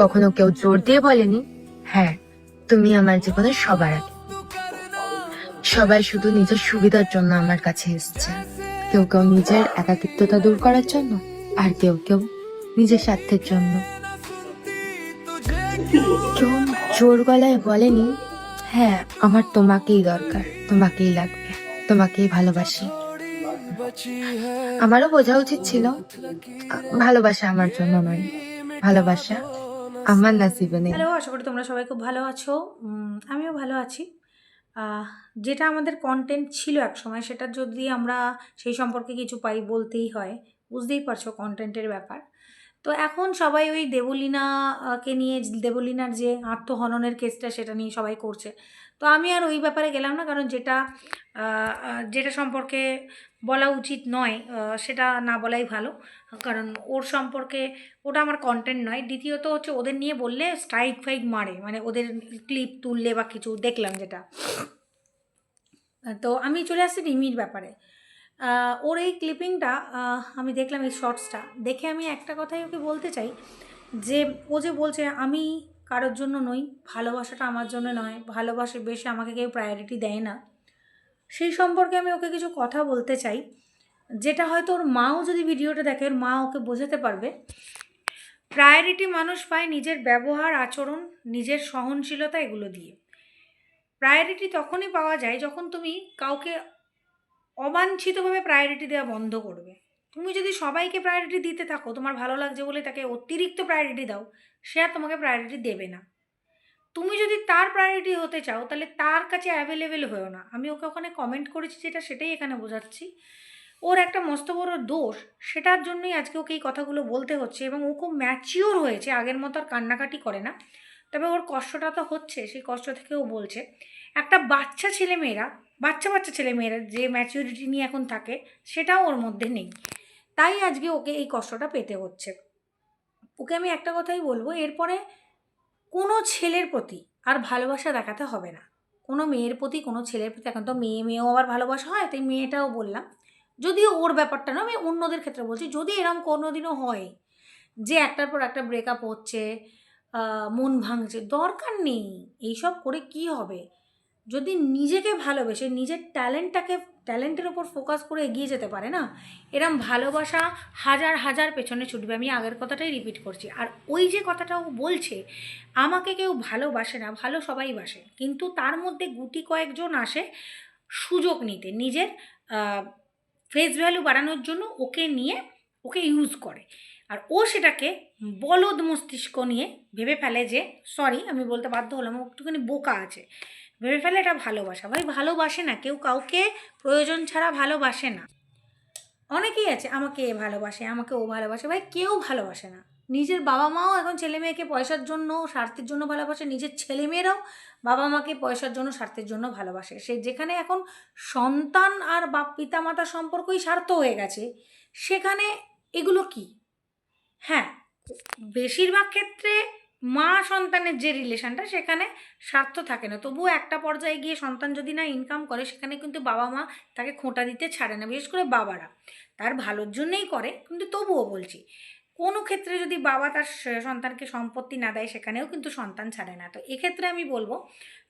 কখনো কেউ জোর দিয়ে বলেনি? হ্যাঁ তুমি আমার জীবনের সবার আগে। সবাই শুধু নিজের সুবিধার জন্য আমার কাছে এসছে। কেউ কেউ নিজের একাকিত্বতা দূর করার জন্য, আর কেউ কেউ নিজের স্বার্থের জন্য। কেউ জোর গলায় বলেনি হ্যাঁ আমার তোমাকেই দরকার, তোমাকেই লাগবে, তোমাকেই ভালোবাসি। আমারও বোঝা উচিত ছিল ভালোবাসা আমার জন্য নয়, ভালোবাসা আমার নাসিবে নেই। হ্যালো, আশা করি তোমরা সবাই খুব ভালো আছো। আমিও ভালো আছি। যেটা আমাদের কন্টেন্ট ছিল এক সময়, সেটা যদি আমরা সেই সম্পর্কে কিছু পাই বলতেই হয়, বুঝতেই পারছ কন্টেন্টের ব্যাপার। তো এখন সবাই ওই দেবলীনাকে নিয়ে, দেবলীনার যে আত্মহননের কেসটা সেটা নিয়ে সবাই করছে। তো আমি আর ওই ব্যাপারে গেলাম না, কারণ যেটা যেটা সম্পর্কে বলা উচিত নয় সেটা না বলাই ভালো। কারণ ওর সম্পর্কে ওটা আমার কন্টেন্ট নয়। দ্বিতীয়ত হচ্ছে ওদের নিয়ে বললে স্ট্রাইক ফাইক মারে মানে ওদের ক্লিপ তুললে বা কিছু, দেখলাম যেটা। তো আমি চলে আসছি রিমির ব্যাপারে। ওর এই ক্লিপিংটা আমি দেখলাম এই শর্টসটা দেখে আমি একটা কথাই ওকে বলতে চাই, যে ও যে বলছে, আমি কারোর জন্য নই, ভালোবাসাটা আমার জন্য নয়, ভালোবাসে বেশি আমাকে কেউ প্রায়োরিটি দেয় না। সেই সম্পর্কে আমি ওকে কিছু কথা বলতে চাই। যেটা হয়তো ওর মাও যদি ভিডিওটা দেখে, ওর মা ওকে বোঝাতে পারবে। প্রায়োরিটি মানুষ পায় নিজের ব্যবহার, আচরণ, নিজের সহনশীলতা এগুলো দিয়ে। প্রায়োরিটি তখনই পাওয়া যায় যখন তুমি কাউকে অবাঞ্ছিতভাবে প্রায়োরিটি দেওয়া বন্ধ করবে। তুমি যদি সবাইকে প্রায়োরিটি দিতে থাকো, তোমার ভালো লাগছে বলে তাকে অতিরিক্ত প্রায়োরিটি দাও, সে আর তোমাকে প্রায়োরিটি দেবে না। তুমি যদি তার প্রায়োরিটি হতে চাও, তাহলে তার কাছে অ্যাভেলেবেল হয়েও না। আমি ওকে ওখানে কমেন্ট করেছি যেটা, সেটাই এখানে বোঝাচ্ছি। ওর একটা মস্ত বড় দোষ, সেটার জন্যই আজকে ওকে এই কথাগুলো বলতে হচ্ছে এবং ও খুব ম্যাচিওর হয়েছে, আগের মতো আর কান্নাকাটি করে না। তবে ওর কষ্টটা তো হচ্ছে, সেই কষ্ট থেকে ও বলছে, একটা বাচ্চা ছেলেমেয়েরা, বাচ্চা বাচ্চা ছেলেমেয়েরা যে ম্যাচিউরিটি নিয়ে এখন থাকে, সেটাও ওর মধ্যে নেই। তাই আজকে ওকে এই কষ্টটা পেতে হচ্ছে। ওকে আমি একটা কথাই বলব, এরপরে কোনো ছেলের প্রতি আর ভালোবাসা দেখাতে হবে না। কোনো মেয়ের প্রতি, কোনো ছেলের প্রতি, এখন তো মেয়ে, মেয়েও আবার ভালোবাসা হয়, তাই মেয়েটাও বললাম। যদিও ওর ব্যাপারটা না আমি অন্যদের ক্ষেত্রে বলছি, যদি এরম কোনো দিনও হয় যে একটার পর একটা ব্রেকআপ হচ্ছে মন ভাঙছে, দরকার নেই। এইসব করে কি হবে? যদি নিজেকে ভালোবেসে, নিজের ট্যালেন্টটাকে ট্যালেন্টের ওপর ফোকাস করে এগিয়ে যেতে পারে না, এরম ভালোবাসা হাজার হাজার পেছনে ছুটবে। আমি আগের কথাটাই রিপিট করছি। আর ওই যে কথাটা ও বলছে, আমাকে কেউ ভালোবাসে না, ভালো সবাই বাসে। কিন্তু তার মধ্যে গুটি কয়েকজন আসে সুযোগ নিতে, নিজের ফেস ভ্যালু বাড়ানোর জন্য ওকে নিয়ে, ওকে ইউজ করে। আর ও সেটাকে বলদ মস্তিষ্ক নিয়ে ভেবে ফেলে যে সরি আমি বলতে বাধ্য হলাম, ও একটুখানি বোকা আছে। ভেবে ফেলে এটা ভালোবাসা। ভাই ভালোবাসে না, কেউ কাউকে প্রয়োজন ছাড়া ভালোবাসে না। অনেকেই আছে, আমাকে এ ভালোবাসে, আমাকে ও ভালোবাসে। ভাই, কেউ ভালোবাসে না। নিজের বাবা মাও এখন ছেলে মেয়েকে পয়সার জন্য, স্বার্থের জন্য ভালোবাসে। নিজের ছেলে মেয়েরাও বাবা মাকে পয়সার জন্য, স্বার্থের জন্য ভালোবাসে। সে যেখানে এখন সন্তান আর বাপ পিতা মাতার সম্পর্কই স্বার্থ হয়ে গেছে, সেখানে এগুলো কি? হ্যাঁ বেশিরভাগ ক্ষেত্রে মা সন্তানের যে রিলেশনটা সেখানে স্বার্থ থাকে না। তবুও একটা পর্যায়ে গিয়ে সন্তান যদি না ইনকাম করে, সেখানে কিন্তু বাবা মা তাকে খোঁটা দিতে ছাড়ে না, বিশেষ করে বাবারা। তার ভালোর জন্যেই করে, কিন্তু তবুও বলছি, কোনো ক্ষেত্রে যদি বাবা তার সন্তানকে সম্পত্তি না দেয়, সেখানেও কিন্তু সন্তান ছাড়ে না। তো এক্ষেত্রে আমি বলব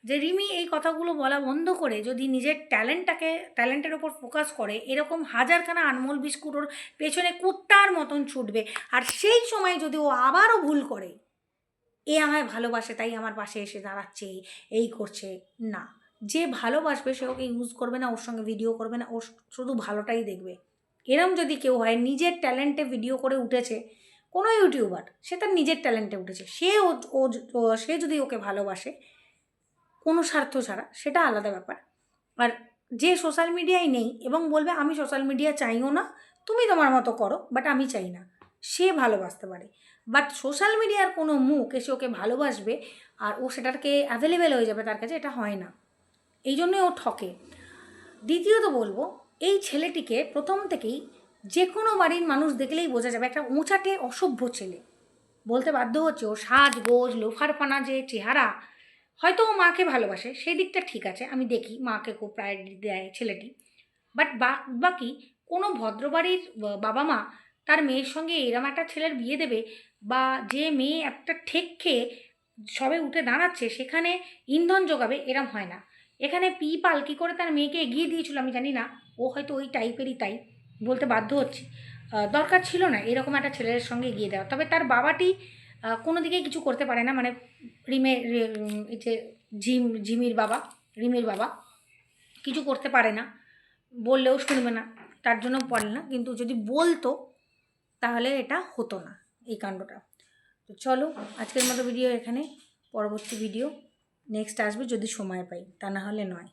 যে, রিমি, এই কথাগুলো বলা বন্ধ করে যদি নিজের ট্যালেন্টটাকে ট্যালেন্টের ওপর ফোকাস করে, এরকম হাজারখানা আনমোল বিস্কুট ওর পেছনে কুত্তার মতন ছুটবে, আর সেই সময় যদি ও আবারও ভুল করে এ আমায় ভালোবাসে, তাই আমার পাশে এসে দাঁড়াচ্ছে, এই করছে। না, যে ভালোবাসবে সে ওকে ইউজ করবে না, ওর সঙ্গে ভিডিও করবে না, ও শুধু ভালোটাই দেখবে। এরম যদি কেউ হয়, নিজের ট্যালেন্টে ভিডিও করে উঠেছে, কোনো ইউটিউবার সে তার নিজের ট্যালেন্টে উঠেছে, সে ও সে যদি ওকে ভালোবাসে, কোনো স্বার্থ ছাড়া, সেটা আলাদা ব্যাপার। আর যে সোশ্যাল মিডিয়ায় নেই এবং বলবে, আমি সোশ্যাল মিডিয়া চাইও না, তুমি তোমার মতো করো বাট আমি চাই না। সে ভালোবাসতে পারে। বাট সোশ্যাল মিডিয়ার কোনো মুখ এসে ওকে ভালোবাসবে আর ও সেটাকে অ্যাভেলেবেল হয়ে যাবে তার কাছে, এটা হয় না। এই জন্যই ও ঠকে। দ্বিতীয়ত বলব, এই ছেলেটিকে প্রথম থেকেই যে কোনো বাড়ির মানুষ দেখলেই বোঝা যাবে, একটা উঁচাটে অসভ্য ছেলে। বলতে বাধ্য হচ্ছে ও সাজ, গোজ, লোফারপানা যে চেহারা, হয়তো ও মাকে ভালোবাসে, সেই দিকটা ঠিক আছে, আমি দেখি মাকে খুব প্রায়োরিটি দেয় ছেলেটি। বাট বাকি কোনো ভদ্রবাড়ির বাবা মা তার মেয়ের সঙ্গে এরম একটা ছেলের বিয়ে দেবে বা যে মেয়ে একটা ঠেক খেয়ে সবে উঠে দাঁড়াচ্ছে, সেখানে ইন্ধন যোগাবে এরম হয় না। এখানে পি পাল কী করে তার মেয়েকে এগিয়ে দিয়েছিল আমি জানি না, ও হয়তো ওই টাইপেরই তাই বলতে বাধ্য হচ্ছে। দরকার ছিল না এরকম একটা ছেলের সঙ্গে এগিয়ে দেওয়া। তবে তার বাবাটি কোনো দিকেই কিছু করতে পারে না মানে রিমে যে জিম, জিমির বাবা, রিমির বাবা, কিছু করতে পারে না, বললেও শুনবে না, তার জন্য পারে না। কিন্তু যদি বলতো তাহলে এটা হতো না এই কাণ্ডটা। তো চলো, আজকের মতো ভিডিও এখানে। পরবর্তী ভিডিও নেক্সট আসবে যদি সময় পাই। তা না হলে নয়।